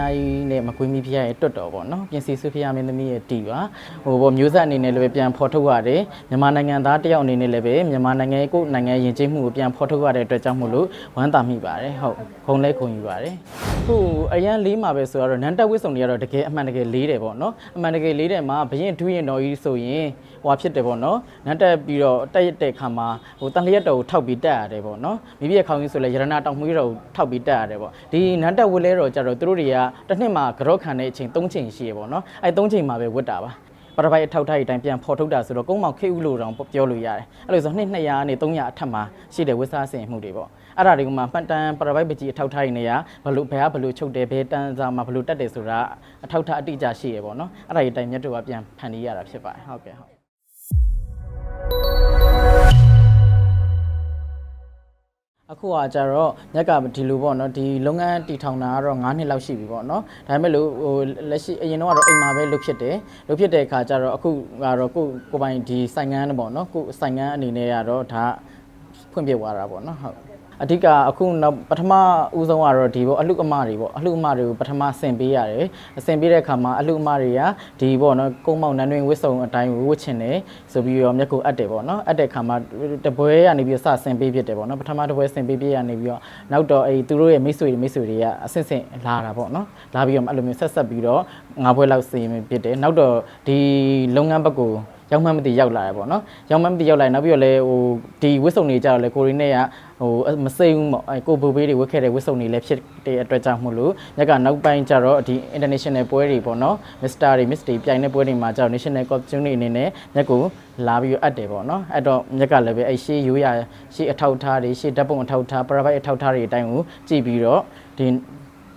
ယားကြီးနဲ့မကွေးမီဖျားရဲ့တွတ်တော်ပေါ့နော်ပြင်စီစုဖျားမင်းသမီးရဲ့တီပါဟိုပေါ့မျိုးဆက်အနေနဲ့လည်းပဲပြန်ဖော်ထုတ်ရတယ်မြန်မာနိုင်ငံသားတစ်ယောက်အနေနဲ့လည်းပဲမြန်မာနိုင်ငံရဲ့ကိုယ်နိုင်ငံယဉ်ကျေးမှုကိုပြန်ဖော်ထုတ်ရတဲ့အတွက်ကြောင့်မို့လို့ဝမ်းသာမိပါတယ်ဟုတ်ခုံလဲခုံယူပါတယ်ခုအရန်လေးမှာပဲဆိုတော့နန်းတက်ဝစ်စုံတွေကတော့တကယ်အမှန်တကယ်လေးတယ်ပေါ့နော်အမှန်တကယ်လေးတယ်မှာဘရင်ဒူးရင်တော်ကြီးဆိုရင်ဟွာဖြစ်တယ်ပေါ့နော်နန်းတက်ပြီးတော့တက်ရတဲ့ခါမှာဟိုတန်လျက်တော်ကိုထောက်ပြီးတက်ရတယ်ပေါ့နော်မိမိရဲ့ခေါင်းကြီးဆိုလဲရတနာတောင်မွေးတော်ကိုထောက်ပြီးတက်ရတယ်ပေါ့ဒီနန်းတက်ဝစ်လဲတော်ကြတော့သူတို့တွေကတစ်နှစ်မှာကြော့ခံတဲ့အချိန်၃ချိန်ရှိရပေါ့နော်အဲ၃ချိန်မှာပဲဝတ်တာပါပထပိုက်အထောက်ထားအတိုင်းပြန်ဖော်ထုတ်တာဆိုတော့ကုန်းမောင်ခေဦးလို့တောင်ပြောလို့ရတယ်အဲ့လိုဆိုနှစ်200နဲ့300အထက်မှာရှိတဲ့ဝစ်စားစင်မှုတွေပေါ့အဲ့ဒါတွေကမှမှတ်တမ်းပထပိုက်ပကြီးအထောက်ထားရနေရဘလို့ဘယ်ကဘလို့ချုပ်တယ်ဘယ်တန်းစားမှာဘလို့တက်တယ်ဆိုတာအထောက်ထားအတိအကျရှိရပေါ့နော်အဲ့ဒါကြီးအတိုင်းမြတ်တို့ကပြန်ဖန်တီးရတာဖြစ်ပါတယ်ဟုတ်ကဲ့ဟုတ် အခုကကြတော့ညက်ကဒီလိုပေါ့နော်ဒီလုပ်ငန်းတည်ထောင်တာကတော့9နှစ်လောက်ရှိပြီပေါ့နော်ဒါပေမဲ့လို့ဟိုလက်ရှိအရင်တော့ကတော့အိမ်မှာပဲလုပ်ဖြစ်တယ်လုပ်ဖြစ်တဲ့အခါကျတော့အခုကတော့ကိုကိုပိုင်ဒီဆိုင်ငန်းပေါ့နော်ကိုဆိုင်ငန်းအနေနဲ့ကတော့ဒါဖွင့်ပြသွားတာပေါ့နော်ဟုတ် အဓိကအခုနောက်ပထမဦးဆုံးကတော့ဒီပေါ့အလှအမတွေပေါ့အလှအမတွေကိုပထမဆင်ပေးရတယ်အဆင်ပေးတဲ့အခါမှာအလှအမတွေကဒီပေါ့နော်ကုန်းမောင်နန်းတွင်ဝစ်စုံအတိုင်းဝစ်ချင်တယ်ဆိုပြီးတော့မျက်ကိုအပ်တယ်ပေါ့နော်အပ်တဲ့အခါမှာတပွဲကနေပြီးတော့စဆင်ပေးဖြစ်တယ်ပေါ့နော်ပထမတစ်ပွဲဆင်ပေးပြရနေပြီးတော့နောက်တော့အဲသူတို့ရဲ့မိတ်ဆွေတွေမိတ်ဆွေတွေကအဆင့်ဆင့်လာတာပေါ့နော်လာပြီးတော့အဲ့လိုမျိုးဆက်ဆက်ပြီးတော့ငါးပွဲလောက်ဆင်ဖြစ်တယ်နောက်တော့ဒီလုပ်ငန်းဘက်ကို ရောက်မှမသိရောက်လာတယ်ပေါ့နော်ရောက်မှမသိရောက်လာရင်နောက်ပြီးတော့လဲဟိုဒီဝစ်စုံတွေကြတော့လဲကိုရင်းနဲ့ကဟိုမစိမ့်ဘူးပေါ့အဲကိုဘူဘေးတွေဝစ်ခဲ့တဲ့ဝစ်စုံတွေလည်းဖြစ်တဲ့အတွက်ကြောင့်မို့လို့ညကနောက်ပိုင်းကျတော့ဒီ international ပွဲတွေပေါ့နော် Mr. တွေ Miss တွေပြိုင်တဲ့ပွဲတွေမှာကျတော့ national costume တွေအနေနဲ့ညက်ကိုလာပြီးတော့အပ်တယ်ပေါ့နော်အဲ့တော့ညက်ကလည်းပဲအဲရှေးရိုးရရှေးအထောက်ထားတွေရှေးဓာတ်ပုံအထောက်ထား private အထောက်ထားတွေအတိုင်းကိုကြည့်ပြီးတော့ဒီ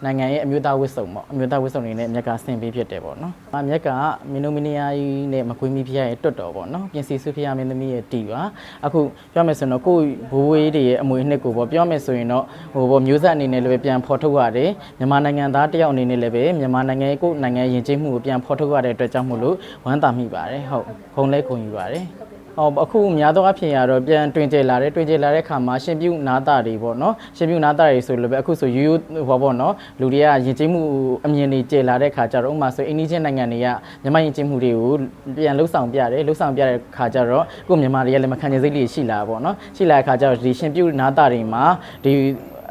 နိုင်ငံရဲ့အမျိုးသားဝစ်စုံပေါ့အမျိုးသားဝစ်စုံတွေနဲ့မြက်ကဆင်ပေးဖြစ်တယ်ပေါ့နော်။အမြက်ကမင်းနိုမီနီယာကြီးနဲ့မကွေးမီဖျားရဲ့တွတ်တော်ပေါ့နော်။ပြင်စီစုဖျားမင်းသမီးရဲ့တီပါ။အခုပြောမယ်ဆိုရင်တော့ကိုဘိုးဝေးတွေရဲ့အမွေအနှစ်ကိုပေါ့ပြောမယ်ဆိုရင်တော့ဟိုပေါ့မျိုးဆက်အနေနဲ့လည်းပဲပြန်ဖော်ထုတ်ရတယ်။မြန်မာနိုင်ငံသားတယောက်အနေနဲ့လည်းပဲမြန်မာနိုင်ငံရဲ့ကိုယ်နိုင်ငံယဉ်ကျေးမှုကိုပြန်ဖော်ထုတ်ရတဲ့အတွက်ကြောင့်မို့လို့ဝမ်းသာမိပါတယ်။ဟုတ်ခုံလဲခုံယူပါတယ်။ ဟောအခုများသောအားဖြင့်ကတော့ပြန်တွင်ကျလာတယ်တွင်ကျလာတဲ့ခါမှာရှင်ပြုနာတာတွေပေါ့နော်ရှင်ပြုနာတာတွေဆိုလည်းပဲအခုဆိုရိုးရိုးဟောပေါ့နော်လူတွေကယဉ်ကျေးမှုအမြင်တွေကျလာတဲ့ခါကျတော့ဥပမာဆိုအိန္ဒိချင်းနိုင်ငံတွေကမြန်မာယဉ်ကျေးမှုတွေကိုပြန်လှုပ်ဆောင်ပြတယ်လှုပ်ဆောင်ပြတဲ့ခါကျတော့ကိုမြန်မာတွေကလည်းမခံချင်စိတ်လေးရှိလာပေါ့နော်ရှိလာတဲ့ခါကျတော့ဒီရှင်ပြုနာတာတွေမှာဒီ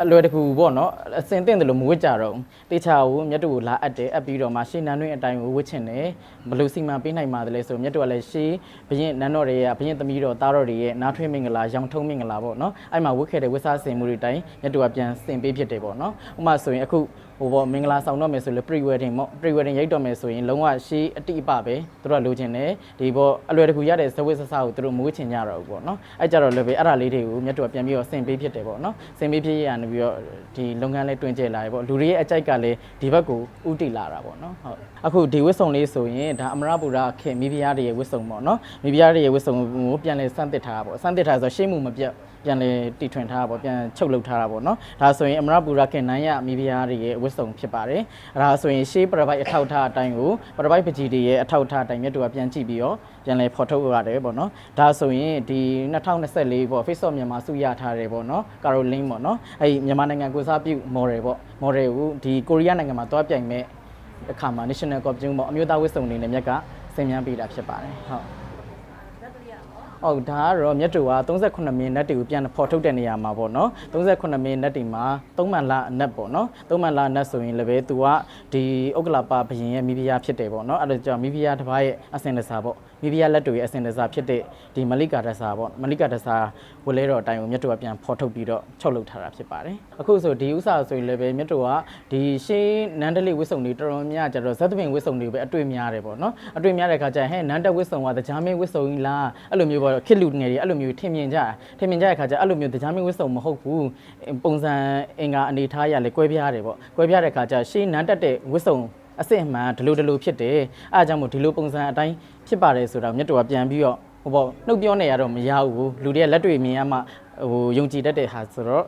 အလွယ်တကူပေါ့နော်အစင်တင်တယ်လို့မဝစ်ကြတော့တေချာကိုမြတ်တို့ကိုလာအပ်တယ်အပ်ပြီးတော့မှရှေ့နန်းတွင်အတိုင်းကိုဝစ်ချင်တယ်ဘယ်လို့စီမံပေးနိုင်မှာလဲဆိုမြတ်တို့ကလည်းရှေးဘရင်နန်းတော်တွေကဘရင်သမီးတော်သားတော်တွေရဲ့နားထွေးမင်္ဂလာရောင်ထုံးမင်္ဂလာပေါ့နော်အဲ့မှာဝစ်ခဲ့တဲ့ဝစ်စားစင်မှုတွေတိုင်းမြတ်တို့ကပြန်စင်ပေးဖြစ်တယ်ပေါ့နော်ဥပမာဆိုရင်အခုဟိုပေါ့မင်္ဂလာဆောင်တော့မယ်ဆိုလေ pre wedding ပေါ့ pre wedding ရိုက်တော့မယ်ဆိုရင်လုံးဝရှေးအတိအပပဲသူတို့ကလိုချင်တယ်ဒီပေါ့အလွယ်တကူရတဲ့ဇဝစ်ဆဆကိုသူတို့မဝစ်ချင်ကြတော့ဘူးပေါ့နော်အဲ့ကြတော့လည်းပဲအဲ့ဒါလေးတွေကိုမြတ်တို့ကပြန်ပြီးတော့စင်ပေးဖြစ်တယ်ပေါ့နော်စင်ပေးဖြစ်ရနေပြီးတော့ဒီလုပ်ငန်းလေးတွင်ကျလာတယ်ပေါ့လူတွေရဲ့အကြိုက်ကလည်းဒီဘက်ကိုဥတီလာတာပေါ့နော်ဟုတ်အခုဒီဝစ်စုံလေးဆိုရင်ဒါအမရပူရခင်မိဖုရားတွေရဲ့ဝစ်စုံပေါ့နော်မိဖုရားတွေရဲ့ဝစ်စုံကိုပြန်လဲစမ်းသစ်ထားတာပေါ့စမ်းသစ်ထားဆိုရှေးမှုမပြတ် ပြန်လေတီထွင်ထားတာပေါ့ပြန်ချုပ်လုပ်ထားတာပေါ့နော်ဒါဆိုရင်အမရပူရခင်နိုင်ရမိဖုရားတွေရဲ့ဝစ်စုံဖြစ်ပါတယ်အဲဒါဆိုရင်ရှေးပရပိုက်အထောက်ထားအတိုင်းကိုပရပိုက်ပကြီးတွေရဲ့အထောက်ထားအတိုင်းမြတ်တို့ကပြန်ကြည့်ပြီးတော့ပြန်လေဖော်ထုတ်ရတယ်ပေါ့နော်ဒါဆိုရင်ဒီ2024ပေါ့ Facebook မြန်မာစုရထားတယ်ပေါ့နော်ကာရိုလင်းပေါ့နော်အဲဒီမြန်မာနိုင်ငံကိုစားပြု model ပေါ့ model ကိုဒီကိုရီးယားနိုင်ငံမှာတွားပြိုင်မဲ့အခါမှာ national costume ပေါ့အမျိုးသားဝတ်စုံတွေနဲ့မြက်ကစင်မြန်းပေးတာဖြစ်ပါတယ်ဟုတ် ဟုတ်ဒါကတော့မြတ်တူက38မိနစ်တွေကိုပြန်ဖော်ထုတ်တဲ့နေရာမှာပေါ့နော်38မိနစ်တွေမှာ3မှန်လအနက်ပေါ့နော်3မှန်လအနက်ဆိုရင်လည်းပဲသူကဒီဥက္ကလာပဘရင်ရဲ့မိဖုရားဖြစ်တယ်ပေါ့နော်အဲ့ဒါကြောင့်မိဖုရားတစ်ပါးရဲ့အစင်တစားပေါ့ မိဖုရားလက်တူရဲ့အစင်တစားဖြစ်တဲ့ဒီမလိကာဒဆာပေါ့မလိကာဒဆာဝလဲတော်အတိုင်းကိုမြတ်တူကပြန်ဖော်ထုတ်ပြီးတော့ချုပ်လုပ်ထားတာဖြစ်ပါတယ်အခုဆိုဒီဥစ္စာဆိုရင်လည်းပဲမြတ်တူကဒီရှင်းနန်းတလေးဝစ်စုံတွေတော်တော်များကြတော့ဇက်သပင်ဝစ်စုံတွေပဲအတွေ့များတယ်ပေါ့နော်အတွေ့များတဲ့ခါကျရင်ဟဲ့နန်းတက်ဝစ်စုံကတကြားမင်းဝစ်စုံကြီးလားအဲ့လိုမျိုးပေါ့ခစ်လူငယ်တွေအဲ့လိုမျိုးထင်မြင်ကြထင်မြင်ကြတဲ့ခါကျအဲ့လိုမျိုးတကြားမင်းဝစ်စုံမဟုတ်ဘူးပုံစံအင်္ဂါအနေထားရလဲကွဲပြားတယ်ပေါ့ကွဲပြားတဲ့ခါကျရှင်းနန်းတက်တဲ့ဝစ်စုံ အစစ်အမှန်ဒီလိုဒီလိုဖြစ်တယ်အားကြောင့်မို့ဒီလိုပုံစံအတိုင်းဖြစ်ပါတယ်ဆိုတာမြတ်တော်ကပြန်ပြီးတော့ဟိုပေါ့နှုတ်ပြောနေရတော့မရဘူးလူတွေကလက်တွေ့မြင်ရမှဟိုယုံကြည်တတ်တဲ့ဟာဆိုတော့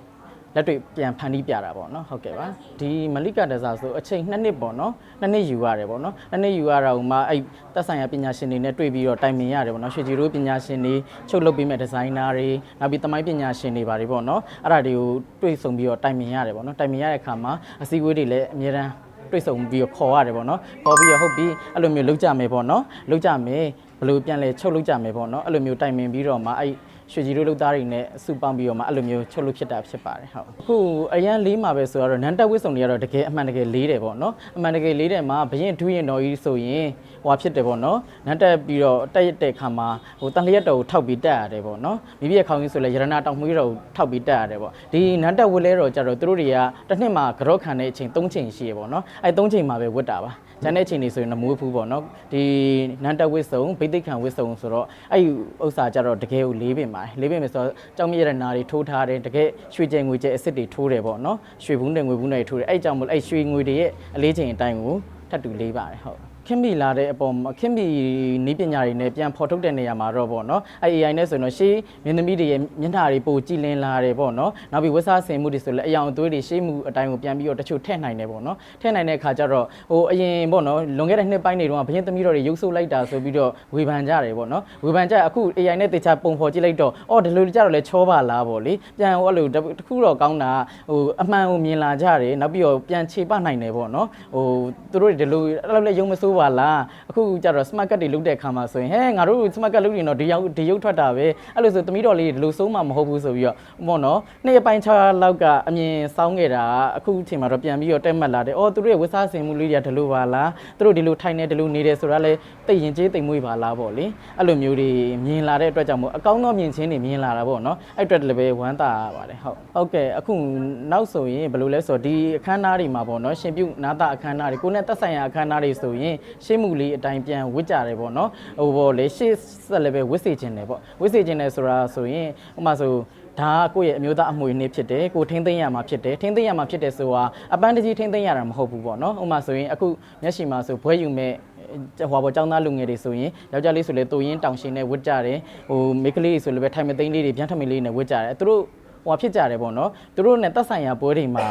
လက်တွေ့ပြန်ဖန်တီးပြတာပေါ့နော်ဟုတ်ကဲ့ပါဒီမလိကတစားဆိုအချိန်2နှစ်ပေါ့နော်2နှစ်ယူရတယ်ပေါ့နော်2နှစ်ယူရတာဟိုမှာအဲ့သက်ဆိုင်ရာပညာရှင်တွေနဲ့တွေ့ပြီးတော့တိုင်ပင်ရတယ်ပေါ့နော်ရွှေကြည်တို့ပညာရှင်တွေချုပ်လုပ်ပေးမဲ့ဒီဇိုင်နာတွေနောက်ပြီးသမိုင်းပညာရှင်တွေပါတယ်ပေါ့နော်အဲ့ဒါတွေကိုတွေ့ဆုံပြီးတော့တိုင်ပင်ရတယ်ပေါ့နော်တိုင်ပင်ရတဲ့အခါမှာအစည်းအဝေးတွေလည်းအများတန်း တွေ့ဆုံပြီးတော့ခေါ်ရတယ်ပေါ့နော်ခေါ်ပြီးတော့ဟုတ်ပြီအဲ့လိုမျိုးလုပ်ကြမယ်ပေါ့နော်လုပ်ကြမယ်ဘယ်လိုပြန်လဲချုပ်လုပ်ကြမယ်ပေါ့နော်အဲ့လိုမျိုးတိုင်ပင်ပြီးတော့မှအဲ့ ရွှေကြီးတို့လုပ်သားတွေနဲ့စုပေါင်းပြီးတော့မှအဲ့လိုမျိုးချုပ်လို့ဖြစ်တာဖြစ်ပါတယ်ဟုတ်အခုအရန်လေးမှာပဲဆိုတော့နန်းတက်ဝစ်စုံတွေကတော့တကယ်အမှန်တကယ်လေးတယ်ပေါ့နော်အမှန်တကယ်လေးတယ်မှာဘရင်ဒူးရင်တော်ကြီးဆိုရင်ဟွာဖြစ်တယ်ပေါ့နော်နန်းတက်ပြီးတော့တက်ရတဲ့ခါမှာဟိုတန်လျက်တော်ကိုထောက်ပြီးတက်ရတယ်ပေါ့နော်မိပြည့်ခေါင်းကြီးဆိုလဲရတနာတောင်မွေးတော်ကိုထောက်ပြီးတက်ရတယ်ပေါ့ဒီနန်းတက်ဝစ်လဲတော်ကြတော့သူတို့တွေကတစ်နှစ်မှာကြော့ခံတဲ့အချိန်၃ချိန်ရှိရပေါ့နော်အဲ၃ချိန်မှာပဲဝတ်တာပါ ကျန်တဲ့အချိန်တွေဆိုရင်တော့မွေးဖူးပေါ့နော်ဒီနန်းတက်ဝစ်စုံဗိသိက်ခံဝစ်စုံဆိုတော့အဲ့ဒီဥစ္စာကြတော့တကယ်ကိုလေးပင်ပါတယ်လေးပင်ပဲဆိုတော့ကြောင်မြရနာတွေထိုးထားတယ်တကယ်ရွှေကျဲငွေကျဲအစ်စ်တွေထိုးတယ်ပေါ့နော်ရွှေဘူးနဲ့ငွေဘူးနဲ့ထိုးတယ်အဲ့ကြောင့်မို့အဲ့ရွှေငွေတွေရဲ့အလေးချိန်အတိုင်းကိုထပ်တူလေးပါတယ်ဟုတ် ခင်မီလာတဲ့အပေါ်မှာခင်မီနီးပညာတွေနဲ့ပြန်ဖော်ထုတ်တဲ့နေရာမှာတော့ပေါ့နော်အဲ AI နဲ့ဆိုရင်တော့ရှေးမြင်းသမီးတွေရဲ့မျက်နှာတွေပိုကြည်လင်လာတယ်ပေါ့နော်နောက်ပြီးဝက်စားဆင်မှုတွေဆိုလည်းအယောင်အသွေးတွေရှေးမှုအတိုင်းကိုပြန်ပြီးတော့တချို့ထည့်နိုင်တယ်ပေါ့နော်ထည့်နိုင်တဲ့အခါကျတော့ဟိုအရင်ပေါ့နော်လွန်ခဲ့တဲ့နှစ်ပိုင်းတွေတုန်းကဘရင်သမီးတော်တွေရုပ်ဆိုးလိုက်တာဆိုပြီးတော့ဝေဖန်ကြတယ်ပေါ့နော်ဝေဖန်ကြအခု AI နဲ့တေချာပုံဖော်ကြည့်လိုက်တော့အော်ဒီလိုကြတော့လဲချောပါလားပေါ့လေပြန်ဟိုအဲ့လိုတခုတော့ကောင်းတာဟိုအမှန်ကိုမြင်လာကြတယ်နောက်ပြီးတော့ပြန်ခြေပနိုင်တယ်ပေါ့နော်ဟိုသူတို့တွေဒီလိုအဲ့လိုလဲရုံမဆိုးပါလားအခုကျတော့ smart card တွေလုတ်တဲ့အခါမှာဆိုရင်ဟဲငါတို့ smart card လုတ်ရင်တော့ဒီရောက်ဒီရုပ်ထွက်တာပဲအဲ့လိုဆိုသမီးတော်လေးဒီလိုဆုံးမှမဟုတ်ဘူးဆိုပြီးတော့ပေါ့နော်နေ့ပိုင်းခြားလောက်ကအမြင်စောင်းခဲ့တာအခုအချိန်မှာတော့ပြန်ပြီးတော့တက်မှတ်လာတယ်အော်သူတို့ရဲ့ဝတ်စားစင်မှုလေးတွေကဒီလိုပါလားသူတို့ဒီလိုထိုင်နေဒီလိုနေတယ်ဆိုတာလဲသိရင်ကျေးသိမ်မွေးပါလားပေါ့လေအဲ့လိုမျိုးတွေမြင်လာတဲ့အတွက်ကြောင့်မို့အကောင်းသောမြင်ချင်းတွေမြင်လာတာပေါ့နော်အဲ့အတွက်လည်းပဲဝမ်းသာပါတယ်ဟုတ်ဟုတ်ကဲ့အခုနောက်ဆိုရင်ဘယ်လိုလဲဆိုတော့ဒီအခမ်းအနားတွေမှာပေါ့နော်ရှင်ပြုနာတာအခမ်းအနားတွေကိုနဲ့သက်ဆိုင်ရာအခမ်းအနားတွေဆိုရင်ရှေ့မှုလေးအတိုင်းပြန်ဝစ်ကြတယ်ပေါ့နော်ဟိုပေါ့လေရှေ့ဆက်လည်းပဲဝစ်စေခြင်းတယ်ပေါ့ဝစ်စေခြင်းတယ်ဆိုတာဆိုရင်ဥပမာဆိုဒါကကိုယ့်ရဲ့အမျိုးသားအမွေအနှစ်ဖြစ်တယ်ကိုထိမ့်သိမ်းရမှာဖြစ်တယ်ထိမ့်သိမ်းရမှာဖြစ်တယ်ဆိုတာအပန်းတကြီးထိမ့်သိမ်းရတာမဟုတ်ဘူးပေါ့နော်ဥပမာဆိုရင်အခုမျက်ရှိမှာဆိုဘွဲယူမဲ့ဟိုဘောចောင်းသားလူငယ်တွေဆိုရင်ယောက်ျားလေးဆိုလဲတူရင်တောင်ရှင်နဲ့ဝတ်ကြတယ်ဟိုမိန်းကလေးတွေဆိုလည်းပဲထိုင်မသိမ်းလေးတွေဗျမ်းထမင်းလေးနဲ့ဝတ်ကြတယ်သူတို့ဟိုဖြစ်ကြတယ်ပေါ့နော်သူတို့နဲ့သက်ဆိုင်ရာပွဲတွေမှာ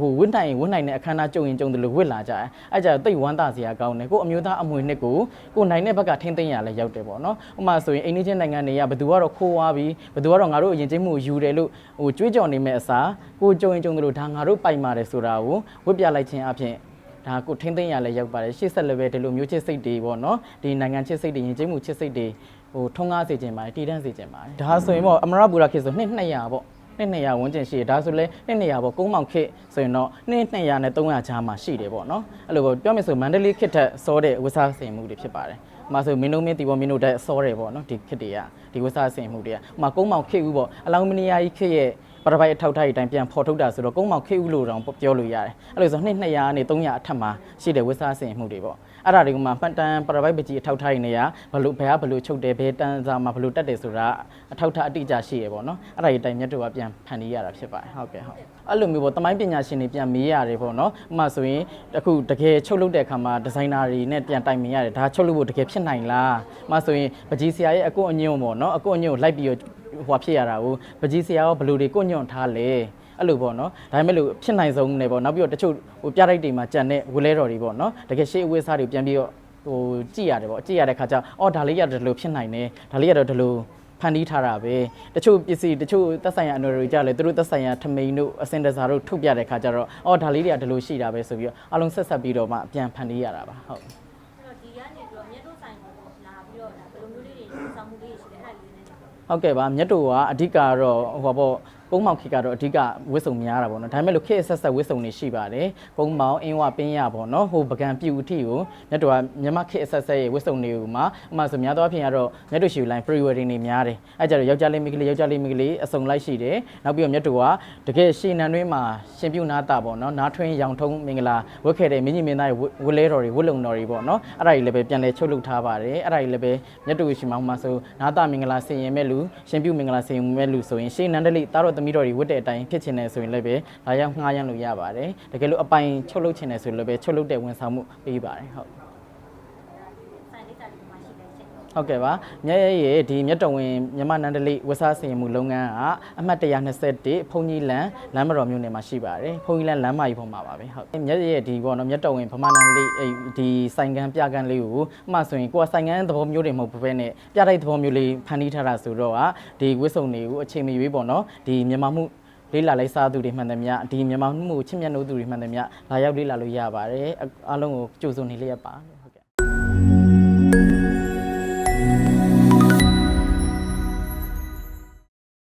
ဟိုဝတ်နိုင်ဝတ်နိုင်တဲ့အခမ်းအနားကြုံရင်ကြုံတယ်လို့ဝတ်လာကြတယ်အဲကြတော့တိတ်ဝမ်းသာစရာကောင်းတယ်ကိုအမျိုးသားအမွေနှစ်ကိုကိုနိုင်တဲ့ဘက်ကထိမ့်သိမ့်ရလဲရောက်တယ်ပေါ့နော်ဥပမာဆိုရင်အိန္ဒိချင်းနိုင်ငံတွေကဘယ်သူကတော့ခိုးွားပြီးဘယ်သူကတော့ငါတို့အရင်ချင်းမှုယူတယ်လို့ဟိုကြွေးကြော်နေမဲ့အစားကိုကြုံရင်ကြုံတယ်လို့ဒါငါတို့ပိုင်ပါတယ်ဆိုတာကိုဝတ်ပြလိုက်ခြင်းအပြင်ဒါကိုထိမ့်သိမ့်ရလဲရောက်ပါတယ်ရှေ့ဆက်လည်းပဲဒီလိုမျိုးချစ်စိတ်တွေပေါ့နော်ဒီနိုင်ငံချစ်စိတ်တွေယဉ်ကျေးမှုချစ်စိတ်တွေဟိုထုံးကားစေခြင်းပါတယ်တည်တံ့စေခြင်းပါတယ်ဒါဆိုရင်ပေါ့အမရပူရာခေတ်ဆိုနှစ်200ပေါ့ နှစ်200ဝန်းကျင်ရှိတယ်ဒါဆိုလဲနှစ်200ပေါ့ကုန်းမောင်ခေတ်ဆိုရင်တော့နှစ်200နဲ့300ချားမှာရှိတယ်ပေါ့နော်အဲ့လိုပေါ့ပြောမယ်ဆိုမန္တလေးခေတ်ထက်စောတဲ့ဝစားစင်မှုတွေဖြစ်ပါတယ်။မှာဆိုမင်းတို့မင်းတီပေါ်မင်းတို့တက်စောတယ်ပေါ့နော်ဒီခေတ်တွေက ဒီဝစားစင်မှုတွေက။မှာကုန်းမောင်ခေတ်ဦးပေါ့အလောင်းမနီယာကြီးခေတ်ရဲ့ပရပိုက်အထောက်ထားအတိုင်းပြန်ဖော်ထုတ်တာဆိုတော့ကုန်းမောင်ခေတ်ဦးလို့တောင်ပြောလို့ရတယ်။အဲ့လိုဆိုနှစ်200နဲ့300အထက်မှာရှိတဲ့ဝစားစင်မှုတွေပေါ့။အဲ့ဒါတွေကမှမှတ်တမ်းပရပိုက်ပကြီးအထောက်ထားနေရဘလို့ဘယ်ကဘလို့ချုပ်တယ်ဘယ်တန်းစားမှာဘလို့တက်တယ်ဆိုတာအထောက်ထားအတိအကျရှိရပေါ့နော်။အဲ့ဒါတွေတိုင်မြတ်တို့ကပြန်ဖန်တီးရတာဖြစ်ပါတယ်ဟုတ်ကဲ့ဟုတ်။အဲ့လိုမျိုးပေါ့တမိုင်းပညာရှင်တွေပြန်မေးရတယ်ပေါ့နော်။ဥပမာဆိုရင်အခုတကယ်ချုပ်လုပ်တဲ့အခါမှာဒီဇိုင်နာတွေနဲ့ပြန်တိုင်ပင်ရတယ်ဒါချုပ်လုပ်ဖို့တကယ်ဖြစ်နိုင်လား။ဥပမာဆိုရင်ပကြီးဆရာရဲ့အကွအညွန့်ပေါ့နော်။အကွအညွန့်ကိုလိုက်ပြီးတော့ဟိုဖြစ်ရတာကိုပကြီးဆရာရောဘလို့တွေကိုညွန့်ထားလဲ။အဲ့လိုပေါ့နော်ဒါပေမဲ့လို့ဖြစ်နိုင်ဆုံးနေပေါ့နောက်ပြီးတော့တချို့ဟိုပြတိုက်တွေမှာကြံတဲ့ဝလဲတော်တွေပေါ့နော်တကယ်ရှေးအဝေးစားတွေပြန်ပြီးတော့ဟိုကြည့်ရတယ်ပေါ့ကြည့်ရတဲ့ခါကျအော်ဒါလေးရတယ်ဒီလိုဖြစ်နိုင်တယ်ဒါလေးရတော့ဒီလိုဖန်တီးထားတာပဲတချို့ပစ္စည်းတချို့သက်ဆိုင်ရာအနော်တွေကြလဲသူတို့သက်ဆိုင်ရာထမိန်တို့အစင်တစားတို့ထုတ်ပြတဲ့ခါကျတော့အော်ဒါလေးတွေကဒီလိုရှိတာပဲဆိုပြီးတော့အလုံးဆက်ဆက်ပြီးတော့မှပြန်ဖန်တီးရတာပါဟုတ်အဲ့တော့ဒီကနေပြီးတော့မြတ်တို့ဆိုင်ကိုလာပြီးတော့ဒါဘယ်လိုမျိုးလေးတွေစောင့်မှုလေးတွေရှိလဲအဲ့ဒါလေးနည်းနည်းပြော ဟုတ်ကဲ့ပါမြတ်တို့ကအဓိကတော့ဟိုပါ ပေါ့ကုန်းမောင်ခေတ်ကတော့အဓိကဝစ်စုံများတာပေါ့နော်ဒါပေမဲ့လို့ခေတ်ဆက်ဆက်ဝစ်စုံတွေရှိပါတယ်ကုန်းမောင်အင်းဝပင်းရပေါ့နော်ဟိုပကံပြူအထိကိုမြတ်တို့ကမြန်မာခေတ်ဆက်ဆက်ရဲ့ဝစ်စုံတွေကိုမှအမှဆိုများသောအားဖြင့်ကတော့မြတ်တို့ရှူလိုင်း pre wedding တွေများတယ်အဲကြတော့ယောက်ျားလေးမိန်းကလေးယောက်ျားလေးမိန်းကလေးအစုံလိုက်ရှိတယ်နောက်ပြီးတော့မြတ်တို့ကတကယ်ရှည်နံတွင်းမှာရှင်ပြုနာတာပေါ့နော်နားထွင်းရောင်ထုံးမင်္ဂလာဝတ်ခဲ့တဲ့မင်းကြီးမင်းသားရဲ့ဝတ်လဲတော်တွေဝတ်လုံတော်တွေပေါ့နော်အဲ့ဒါကြီးလည်းပဲပြန်လဲချုပ်လုပ်ထားပါတယ်အဲ့ဒါကြီးလည်းပဲမြတ်တို့ရှိမှမှဆိုနာတာမင်္ဂလာဆင်ရင်မဲ့လူရှင်ပြုမင်္ဂလာဆင်ရင်မဲ့လူဆိုရင်ရှေးနန္ဒလိတားတော်သမီးတော်တွေဝတ်တဲ့အတိုင်းဖြစ်ချင်တယ်ဆိုရင်လည်းပဲဒါရောက်ငှားရမ်းလို့ရပါတယ်တကယ်လို့အပိုင်ချုပ်လုပ်ချင်တယ်ဆိုရင်လည်းပဲချုပ်လုပ်တဲ့ဝန်ဆောင်မှုပေးပါတယ်ဟုတ် ဆိုင်လေးဆိုင်လေးမှာရှိတဲ့ချက် ဟုတ်ကဲ့ပါမြတ်ရဲ့ရဲ့ဒီမြတ်တော်ဝင်မြမနန္ဒလိဝစားစင်မှုလုပ်ငန်းကအမှတ်121ဖုန်ကြီးလန်လမ်းမတော်မြို့နယ်မှာရှိပါတယ်ဖုန်ကြီးလန်လမ်းမကြီးပေါ်မှာပါပဲဟုတ်မြတ်ရဲ့ဒီပေါ့နော်မြတ်တော်ဝင်ဗမာနန္ဒလိအဲ့ဒီဆိုင်ကန်းပြကန်းလေးကိုအမှဆိုရင်ကိုကဆိုင်ကန်းသဘောမျိုးတွေမဟုတ်ဘူးပဲနဲ့ပြတိုက်သဘောမျိုးလေးဖန်တီးထားတာဆိုတော့ကဒီဝစ်စုံတွေကိုအချိန်မရွေးပေါ့နော်ဒီမြန်မာမှုလေးလာလိုက်စားသူတွေမှန်သမျှဒီမြန်မာမှုကိုချစ်မြတ်နိုးသူတွေမှန်သမျှလာရောက်လေးလာလို့ရပါတယ်အအားလုံးကိုကြိုဆိုနေလျက်ပါလို့ဟုတ်ကဲ့